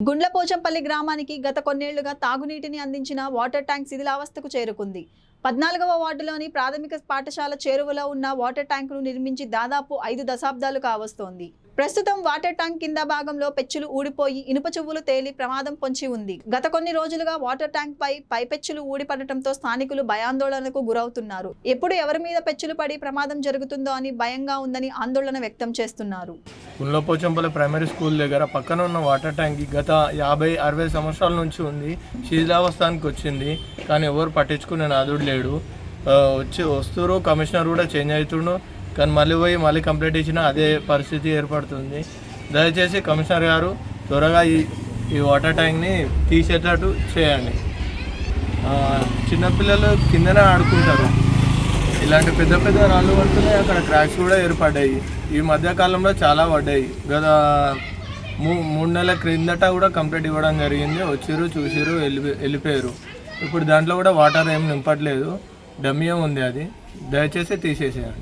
గుండ్లపోచంపల్లి గ్రామానికి గత కొన్నేళ్ళుగా తాగునీటిని అందించిన వాటర్ ట్యాంక్ శిథిలావస్థకు చేరుకుంది. పద్నాలుగవ వార్డులోని ప్రాథమిక పాఠశాల చేరువలో ఉన్న వాటర్ ట్యాంకును నిర్మించి దాదాపు ఐదు దశాబ్దాలు కావస్తోంది ప్రస్తుతం వాటర్ ట్యాంక్ కింద భాగంలో పెచ్చులు ఊడిపోయి ఇనుప చెవులు తేలి ప్రమాదం పొంచి ఉంది. గత కొన్ని రోజులుగా వాటర్ ట్యాంక్ పై పై పెచ్చులు ఊడిపడటంతో స్థానికులు భయాందోళనకు గురవుతున్నారు. ఎప్పుడు ఎవరి మీద పెచ్చులు పడి ప్రమాదం జరుగుతుందో అని భయంగా ఉందని ఆందోళన వ్యక్తం చేస్తున్నారు. గుండ్లపోచంపల్లి ప్రైమరీ స్కూల్ దగ్గర పక్కన ఉన్న వాటర్ ట్యాంక్ గత యాభై అరవై సంవత్సరాల నుంచి ఉంది. శిథిలావస్థానికి వచ్చింది కానీ ఎవరు పట్టించుకునే నాదుడు లేడు. వచ్చి వస్తురు కమిషనర్ కూడా చేంజ్ అవుతుండు. కానీ మళ్ళీ పోయి మళ్ళీ కంప్లైంట్ ఇచ్చినా అదే పరిస్థితి ఏర్పడుతుంది. దయచేసి కమిషనర్ గారు త్వరగా ఈ ఈ వాటర్ ట్యాంక్ని తీసేటట్టు చేయండి. చిన్నపిల్లలు కిందనే ఆడుకుంటారు. ఇలాంటి పెద్ద పెద్ద రాళ్ళు పడుతున్నాయి అక్కడ క్రాక్స్ కూడా ఏర్పడ్డాయి. ఈ మధ్యకాలంలో చాలా పడ్డాయి. గత మూ మూడు నెలల క్రిందట కూడా కంప్లీట్ ఇవ్వడం జరిగింది. వచ్చిర్రు చూసిర్రు వెళ్ళి వెళ్ళిపోయారు. ఇప్పుడు దాంట్లో కూడా వాటర్ ఏం నింపట్లేదు. డమ్యం ఉంది అది. దయచేసి తీసేసేయండి.